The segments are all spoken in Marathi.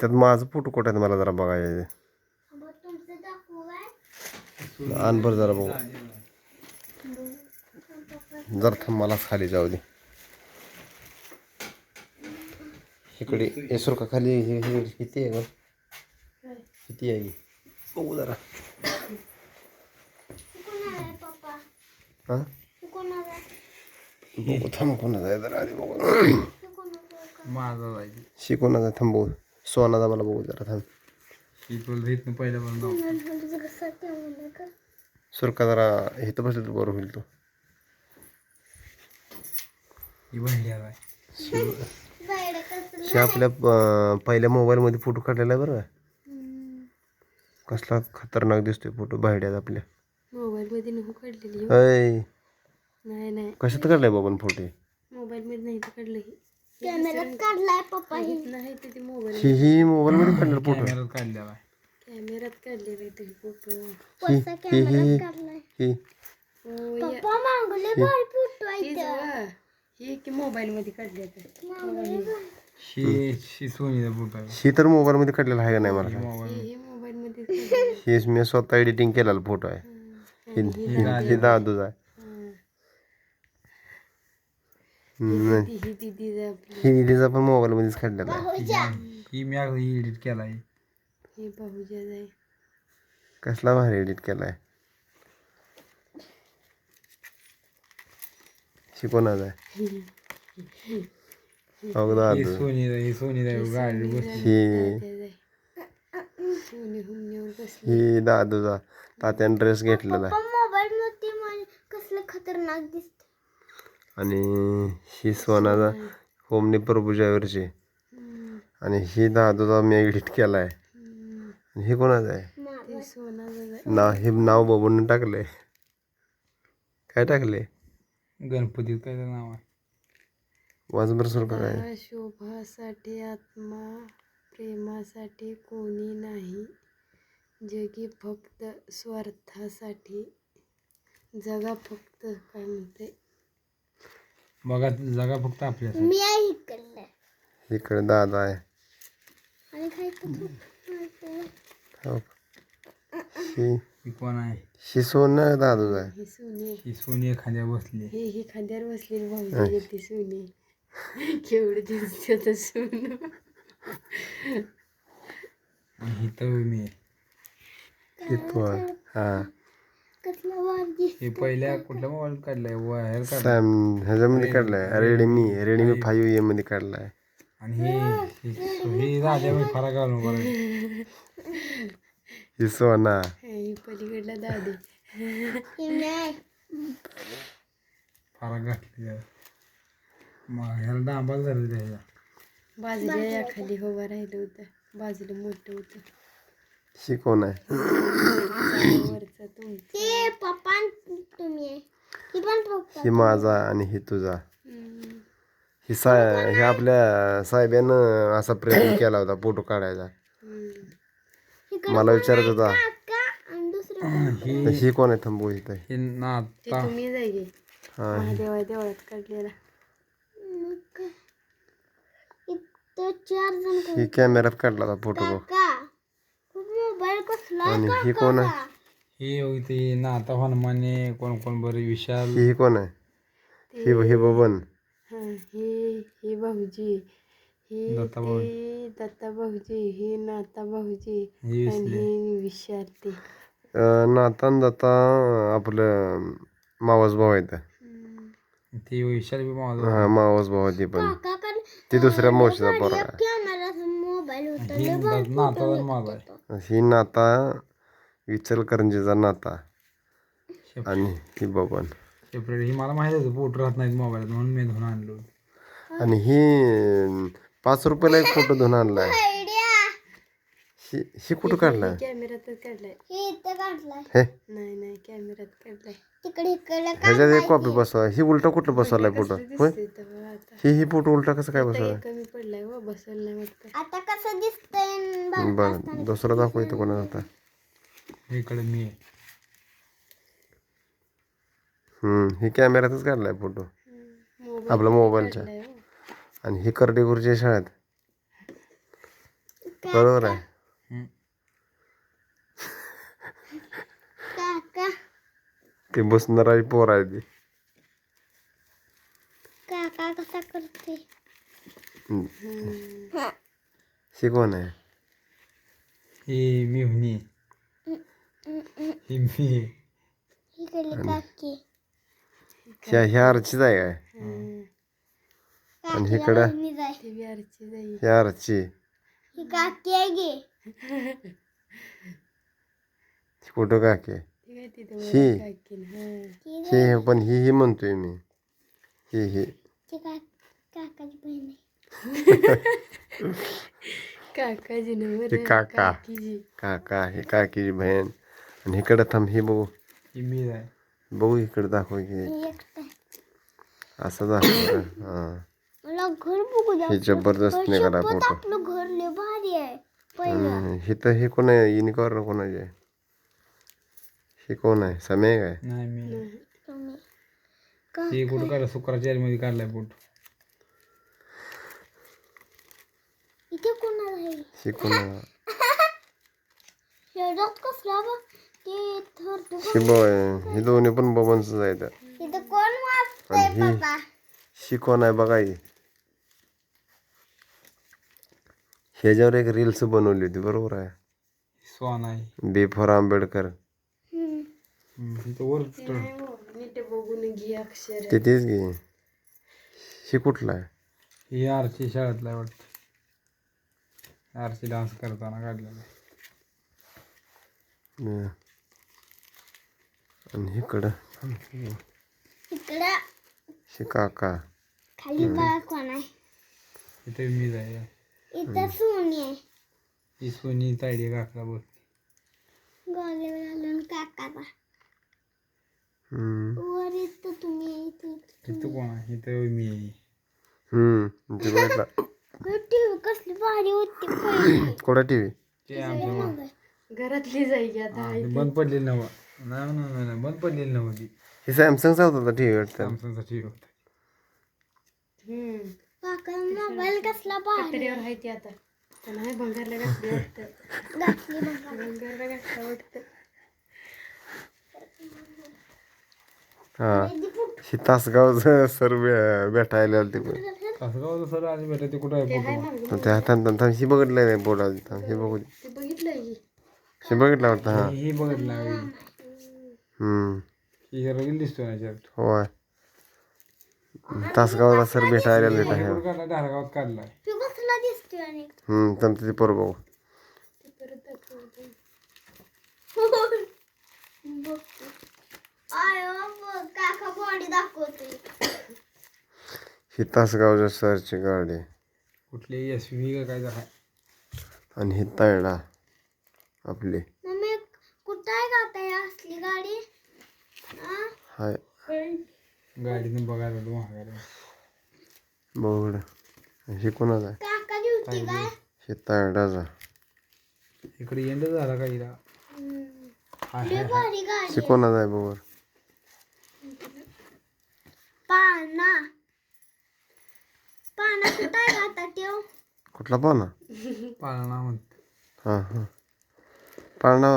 त्यात माझं फोटो कुठे आहेत मला जरा बघायचं आण बरं जरा बघू. जर थांब मला खाली जाऊ दे. इकडे येसोर का खाली हे किती आहे का किती आहे. बघू जरा. आहे हां? आहे? बघू थांब कोणाचा आहे जरा आधी बघू. आहे? माझा जायचं शिकवणाचा आहे, थांब बघू. सोनाचा मला बघू जरा थांब ही का? सुरका जरा इथं बसलं तर बरं होईल तो ही हे आपल्या पहिल्या मोबाईलमध्ये फोटो काढलेला आहे बरं. कसला खतरनाक दिसतोय फोटो बाहेड्यात आपल्या मोबाईल मध्ये नको काढलेली हो. अय नाही नाही कशात काढलाय बाबा फोटो मोबाईल मध्ये नाही तर काढलं हे. कॅमेऱ्यात काढलाय पप्पा हे नाही तर ते मोबाईल ही ही मोबाईल मध्ये काढलेला फोटो. काढलेला आहे कॅमेऱ्यात काढलेला ते फोटो. कोणता कॅमेऱ्यात काढलाय. ही. हो या पप्पा मागले भारी फोटो आहे ही त्या. जवळ. ही की मोबाईल मध्ये काढले मागले भारी. ही. ही सोनीचा फोटो आहे. ही तर मोबाईल मध्ये काढलेला आहे का नाही मला सांग. मोबाईल हे मोबाईल मध्ये काढलेलं. ही मी स्वतः एडिटिंग केलेला फोटो आहे. ही ही- ही दादूचा आहे. हा. ती ही ही दिदीचा पण मोबाईल मध्येच काढलेला आहे. ही मी अगदी एडिट केला आहे हे भाऊजा जाय कसला भारी एडिट केलाय. शिकवणार आहे. ही दादू. सोनी ही सोनी गाडी बसली ही. सोनी हुमण्यावर बसली. ही दादूचा तात्याने ड्रेस घेतलेला आहे. मोबाईल मध्ये मला कसलं खतरनाक दिसत आणि ही सोनाचा होमनी प्रभुजावरची आणि ही दादूचा मी एडिट केला आहे आणि हे कोणाचं आहे? नाव हे नाव बाबून टाकलंय. काय टाकले गणपतीत काय नाव आहे. वाजबर सर काय? शोभासाठी आत्मा प्रेमासाठी कोणी नाही. जगी फक्त स्वार्थासाठी. जगा फक्त काय म्हणते? बघा जागा फक्त आपल्यासाठी. मी आहे इकडलं इकडे दादा आहे. आणि काय तर हो. कोण आहे? ही सोनं दादूच आहे. हे सोने ही सोनी एखाद्या बसली. हे हे खांद्यावर बसलेली भाऊजी ती सोने केवढे दिसते आता सोनं. आणि ही तर मी आहे. ही तू आहे. हा. हे पहिल्या कुठल्या मोबाईल काढलाय? वायर काढलाय. सॅम ह्याच्यामध्ये काढलाय. रेडमी रेडमी फाईव्ह ए मध्ये काढलाय. आणि ही ही- ही राजामध्ये फरक घालून बरं ही सोना. हे पलीकडला दादी. मी फरक घातली. मग ह्याला डांबाल झालं त्याच्या. बाजूला या खाली उभा राहिलं होतं. बाजूला मोठं होतं. ही कोण आहे ते पप्पा तुम्ही ही पण पप्पा ही माझा आणि ही तुझा. ही साय हे आपल्या साहेबानं असा प्रयत्न केला होता फोटो काढायचा. इकडे मला विचारत होता. काका आणि दुसरं ही तर ही कोण आहे थांबू इथं? ही नाता तुम्ही हा. महादेवा देवळात काढलेला. मग काय? इथं चार जण ही कॅमेऱ्यात काढला होता फोटो काका. आणि ही कोण आहे? ही होती नाता हनुमाने कोण कोण बरं विशाल. ही ही कोण आहे? ही ही बबन. हा हे हे भाऊजी. हे दत्ता भाऊजी. हे नाता भाऊजी आणि हे विशाल ते. अं, नातान दत्ता आपलं मावस भाऊ आहेत. ती विशाल बी माझा हा मावस भाऊ ती पण. ती दुसऱ्या मावशीचा पोरगा आहे कॅमेरा मोबाईल होता ही नाता पण माझा आहे? ही नाता विचलकरंजीचा नाता. आणि ही बबन. सेपरेट ही मला माहीत होतं पोट राहत नाहीत मोबाईलात म्हणून मी धुवून आणलो. आणि ही अं, पाच रुपयाला एक फोटो धुवून आणलाय. ही ही कुठं काढलाय? कॅमेऱ्यातच काढलाय. हे हे. नाही नाही कॅमेऱ्यात काढलाय. तिकडे इकडे एक कॉपी बसवा ही उलटा कुठं बसवलाय फोटो होय? आता. ही ही फोटो उलटा कसं काय आता बसवलाय एक कमी पडलाय हो बसवलं नाही वाटतं. आता कसं दिसतंय बा- बरं दुसरा दाखव इथं कोणाचा होता इकडे मी आहे. हम्म ही कॅमेऱ्यातच काढलाय फोटो. मोबाईल आपला मोबाईलच्या. काढलाय हो. आणि ही करडे गुरुच्या शाळेत. बरोबर आहे हम्म. काका ते बसणारी पोर आहे ती काका कसा करते शिकवण आहे ही मिहुनी ही मी इकडे काकी ह्या ह्या अर्चीच आहे काय आणि इकडं मी जाय ह्या अर्ची ही काकी आहे गे ही. हा. पण ही ही म्हणतोय मी. ही ही. काकाजी हे काका. काकीजी काका ही काकीची बहीण. आणि इकडं थांब ही बघू. ही मी आहे. बघू इकडे दाखव की. ही. असं दाखव हां. हे जबरदस्त निघाला शपथ फोटो. आपलं घर लय भारी आहे. पहिलं. हम्म, हे तर हे कोण आहे? युनिकॉर्न कोणाचे आहे? हे कोण आहे समय काय नाही मी हे कुठं काढलं शुक्राचार्य मध्ये काढलाय फ़ोटो इथे कोणाला आहे हे कसला बा ते थर हे हे दोन्ही पण बबनच आहेत इथं कोण वाचतंय आणि ही- आहे बघा ही ह्याच्यावर एक रील्स बनवली होती बरोबर आहे स्वान आहे बी फॉर आंबेडकर बघून घे अक्षर. ते तेच घे. ही कुठला आहे? ही आरची शाळेतला आहे वाटतं. आरची डान्स करताना काढलेला. आणि इकडं इकडं. हे काका. खाली कोण आहे? इथे मीच आहे. इथं सोनी आहे. ही सोनी तायडी काका बोल गोले हम्म. वर इथं तुम्ही आहे इथं. इथं कोण आहे? इथं मी आहे. हम्म. ते बघितला टीव्ही कसली भारी होती पहिली कोणा टी व्ही? ते आमचं घरातली जाई ते बंद पडलेली नव्ह नाही नाही नाही, नाही बंद पडलेली नव्हती हे सॅमसंगचा होता टी व्ही वाटतं? सॅमसंगचा टी होता. हम्म. काका मोबाईल कसला भारी. पत्र्यावर आहे ती आता. पण आहे भंगारला घातली वाटतं. घातली बघा भंगारला घातलं वाटतं. हा. तासगावचं सर भेटायला आलं तिकडे असं का सर आज भेटा ते कुठं आहे. त्या हातात थांब ही बघितलं नाही बोला थांब हे बघू दे. ते बघितलंय की. हे बघितलं वाटतं हा. ही बघितलं आहे. हम्म. ही रगील दिसतो ना शर्ट होय. तासगावला सर भेटायला आले आहे? काढला धारगावात काढलाय. तू आणि हम्म ते पोर बघू. ते दाखवते. आय काका बॉडी दाखवते ही तासगावच्या सरची गाडी. आहे. कुठली एस व्ही का काय तर आहे आणि ही तायडा आपली. मम्मी कुठं आहे का आता ही असली गाडी? आ? हाय. गाडीतून बघायला तो हे कोणाचा आहे? काकाची होती काय? हे तायडाचा इकडे एंड झाला का हिला? हाय लय हाय भारी गाडी हे कोणाचा आहे बघ. पाना. पाना कुठं आहे आता ठेव. कुठला पाहुणा पाळणा म्हणत. हां हां. पाळणा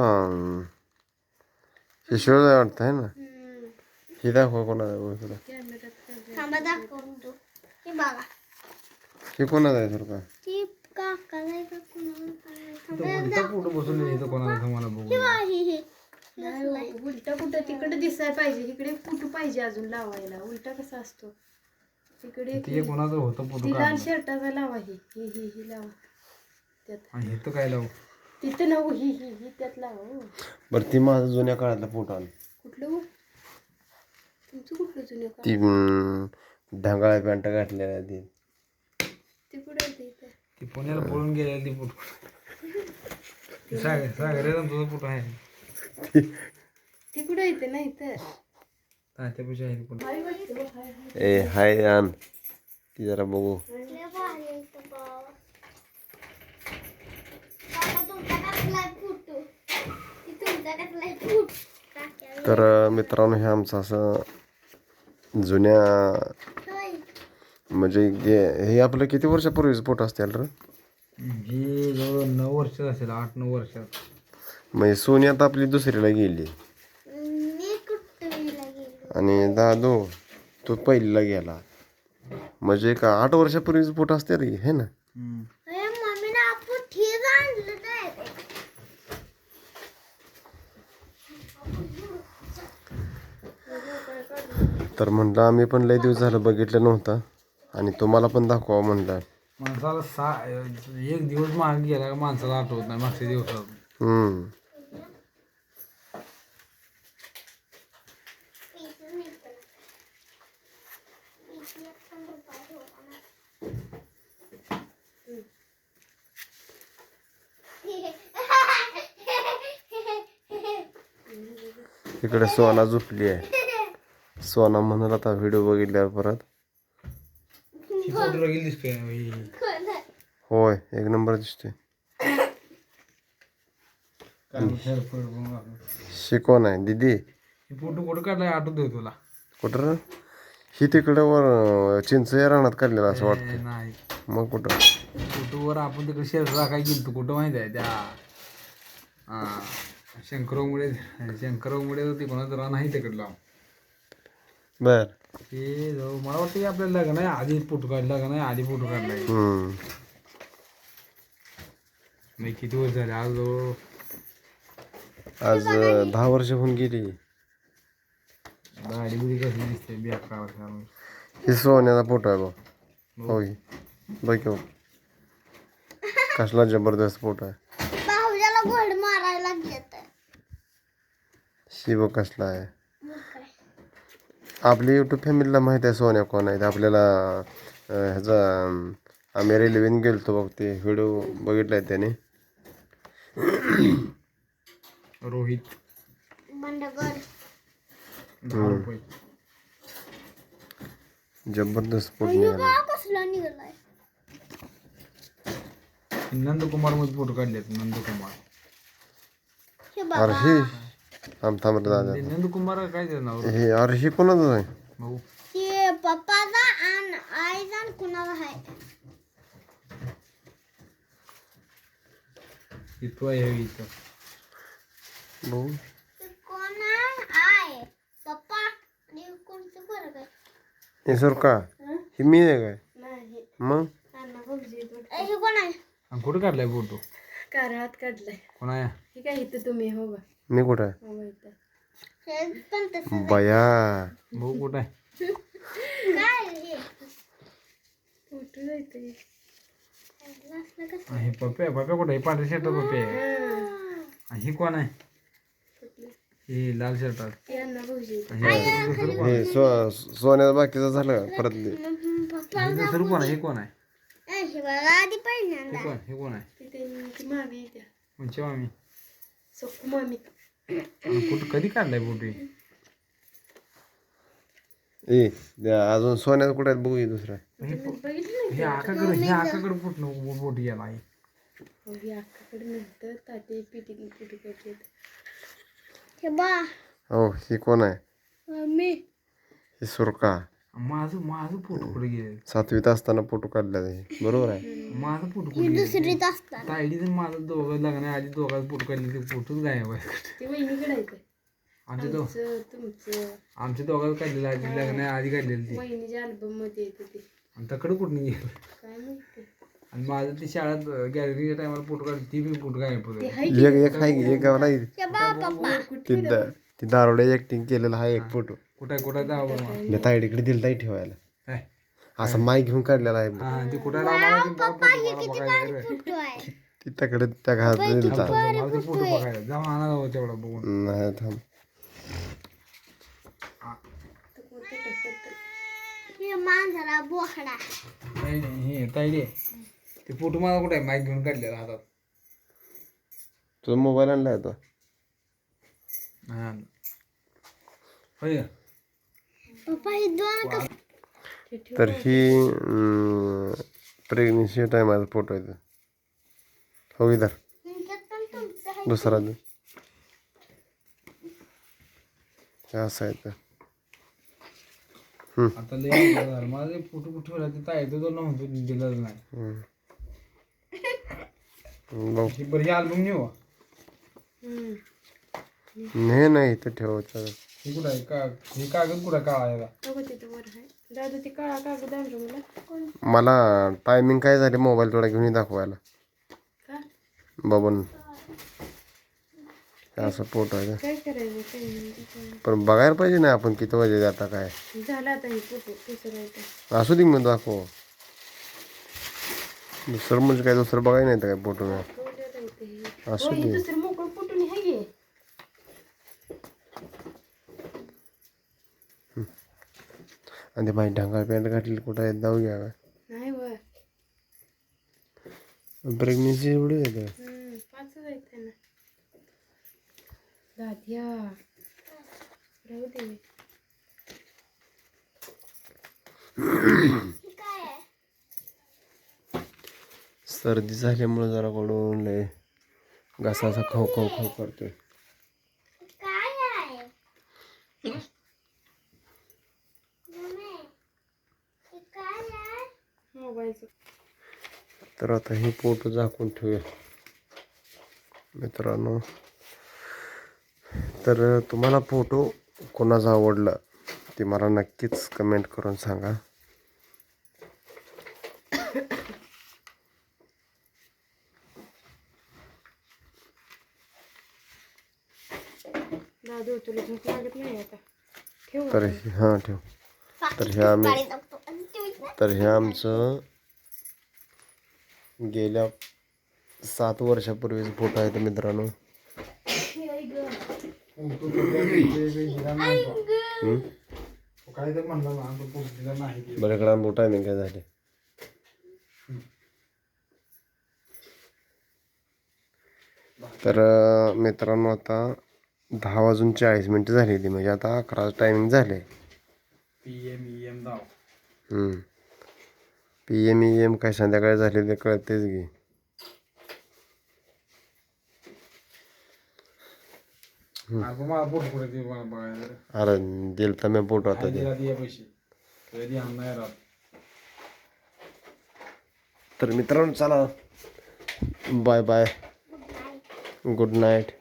हे आहे वाटतं आहे ना? हे दाखवा. थांबा दाखवतो हे बघा. हे आहे सर का? ती काका आहे का कुणाला? काय? थांबा, बसून इथं कोणाला मला बघू हे बघा, हे हे. नाही हो, उलटा कुठं तिकडे दिसायला पाहिजे इकडे फुटू पाहिजे अजून लावायला? उलटा कसा असतो? तिकडे ते कोणाचं होतं फोटो ती लाल काढला शर्टाचा लावा ही ही ही ही लावा. त्यात. आणि इथं काय लावू? तिथं नव ही ही ही त्यात लावा हो. बरं ती माझा जुन्या काळातला फोटो आला कुठलं हो? तुमचं कुठलं जुनं का ती ढांगाळ्या पॅन्ट घातलेल्या आहे ती. ते कुठं आहे ते इथं? ती पुण्याला पळून गेलेली ती फोटो. सागर सागर तुझा फोटो आहे. ते कुठं येते नाही तर आहे ए हाय आण ती जरा बघू. तर मित्रांनो हे आमचं असं जुन्या. म्हणजे गे- हे आपलं किती वर्षापूर्वीच फोटो असतील रे? ही जवळ नऊ वर्ष असेल आठ नऊ वर्षात. म्हणजे सोनी आता आपली दुसरीला गेली. मी कुठेला गेलो? आणि दादू तो पहिलीला गेला. म्हणजे का आठ वर्षापूर्वीच पोट असते रे हे ना? अरे मम्मीने आपण ठीक आणलं नाही तर म्हणलं आम्ही पण लय दिवस झालं बघितलं नव्हतं. आणि तुम्हाला पण दाखवा म्हणलं. माणसाला सा एक दिवस मागे गेला का माणसाला आठवत नाही मागच्या दिवसात. हम्म. इकडे सोना झोपली आहे. सोना म्हणाल आता व्हिडिओ बघितल्यावर परत. होय. एक नंबर दिसतोय. शिकवण आहे? दिदी? फोटो कुठं काढलाय? आठवतोय तुला. कुठं? ही तिकडे वर चिंच या रानात काढलेला असं वाटतं नाही. मग कुठं? फोटोवर आपण तिकडे शेअर राखाय गेलतो? कुठं माहिती आहे त्या? हा. शंकरमुळे शंकरमुळे तिकडं रान आहे तिकडला बर. ते मला वाटतं की आपल्याला लग्न आहे आधी फोटो काढला का नाही आधी फोटो काढलाय हम्म. नाही किती वर्ष झाले आज जवळ? आज अं, दहा वर्ष होऊन गेली. दाढी बिडी कसली दिसते बेकार ही सोन्याचा फोटो आहे बघ होय. बघ की बघ. कसला जबरदस्त फोटो आहे. भाऊजाला गोड मारायला घेत शिव कसला आहे? आपली युट्यूब फॅमिलीला माहिती आहे सोन्या कोण आहेत. आपल्याला ह्याचा आम्ही रेल्वेने गेलतो बघ ते व्हिडिओ बघितलाय त्याने. रोहित. रुपये जबरदस्त फोटो निघाला. नंदकुमारमध्ये फोटो काढलेत नंदकुमार. अरे ही थांब थांब रे दादा. नंदकुमार काय ते नाव हे अरे ही कोणाचं आहे? भाऊ. ते पप्पाचा आणि आईचा आणि कुणाला आहे? इथं आहे इथं. भाऊ. ते कोण आहे? आय पप्पा आणि कोणतं फरक आहे हे सर का? ही? मी आहे काय? नाही. मग? हे कोण आहे? आणि कुठं काढलाय फोटो? कारळात काढलाय. कोण आहे? हे काय इथं तुम्ही हो बा मी कुठं आहे? बया. भाऊ कुठं आहे? काय हे हे पप्पे पप्पे कुठं आहे? पांढऱ्या शर्टात पप्पे ही. कोण आहे? ही लाल. आणि हे सोन्याचं बाकीचं झालं? परत हे दुसरं कोण आहे? हे कोण आहे? हे बघा आधी पहिल्यांदा कोण हे कोण आहे? मामी मामी. कुठं कधी काढलाय फ़ोटो? ए द्या, अजून सोन्याचं कुठे बघू दुसरा. हे हे आकाकडे हे आकाकडे आहे हो ही अक्काकडे नंतर पिटी हे बा. हो ही कोण आहे? मी. ही सुरका. माझं माझं फोटो कुठे गेले? सातवीत असताना फोटो काढला हे बरोबर आहे. माझं फोटो कुठे गेले? दुसरीत असतात तायडीचं माझं दोघं लग्न आहे आधी दोघांचं फोटो काढले ते फोटोच गायब आहे. ते वहिनीकडे आहे ते. आमच्या दो तुमचं. आमच्या दोघांचं काढलेलं आधी लग्न आहे आधी काढलेलं ते. वहिनीच्या अल्बममध्ये येते ते. आणि तकडं कुठं गेलं? काय माहिती. आणि माझं ती शाळेत गॅलरीच्या टायमाला फोटो काढली ती बी फोटो गायब होते. हाय एक एक आहे की, एक गावला आहे. हे बा पप्पा ती दा- ती दारोडे ऍक्टिंग केलेला हा एक फोटो. कुठं आहे कुठं दावा बरं मला. मी ताईडीकडे दिलता ठेवायला. काय? असं माय घेऊन काढलेला आहे. हा ते कुठं मला ते बघायला रे. त्या घरात दिलता मला ते फोटो बघायला. जाऊन आणा जाऊ तेवढा बघून. नाही थांब. हे मांजरा बोकडा. नाही नाही हे तायडे ते फोटो मला कुठे आहे? माईक घेऊन काढलेला हातात. तुझा मोबाईल आणलाय तो हा. होय तर ही प्रेग्नेन्सी टायमाचा फोटो आहे तो. हो इधर. ह्याच्यात पण तुमचं आहे दुसरा दे. हे असं आहे तर. आता लय अवघड झालं. मला ते फोटो कुठे ठेवला ते तायडे तो नव्हतो दिलाच नाही. हम्म. बघ. ही बरं हे अल्बम नेऊ. हम्म. नाही नाही इथं ठेवायचं. हे कुठं आहे का हे कागद कुठं काळा आहे का? बघू तिथं वर आहे दादू ते काळा कागद आणलो मला मला टायमिंग काय झाले मोबाईल थोडा घेऊन ये दाखवायला का बबन हे असं फ़ोटो आहे काय करायचं काय नाही. पण बघायला पाहिजे ना आपण किती वाजे आता काय झालं आता हे फ़ोटो दुसरं असू दे मग दाखव दुसरं म्हणजे काय दुसरं बघायला नाही तर काय फ़ोटो नाही. असू दे दुसरं आणि ते माझी ढंगाळ पॅन्ट घातली कुठं आहे जाऊ घ्या नाही वर प्रेग्नेन्सी एवढी आहे हम्म, पाचच आहेत त्यांना दाद्या राहू दे काय आहे सर्दी झाल्यामुळे जरा कडून लय घसा असा खाऊ खाऊ खाऊ करतोय काय आहे मम्मी, हे काय आहे मोबाईलचं तर आता हे फोटो झाकून ठेवूया मित्रांनो तर तुम्हाला फोटो कोणाचा आवडला ते मला नक्कीच कमेंट करून सांगा तर. हे- ठेव तर हे आम्ही. तर हे आमचं गेल्या सात वर्षापूर्वीचा फोटो आहे तर मित्रांनो का? हम्म? तो काय. बरं झाले तर मित्रांनो आता दहा वाजून चाळीस मिनटं झालेली म्हणजे आता अकरा टायमिंग झाले पी एम ई एम दाव पी एम ई एम काय संध्याकाळी झाले ते कळतेच जरा. अरे दिल तर मी फोटो आता आणि ते. दिला ते पैसे. कधी आणणार राहत तर मित्रांनो चला. Bye bye. Good night.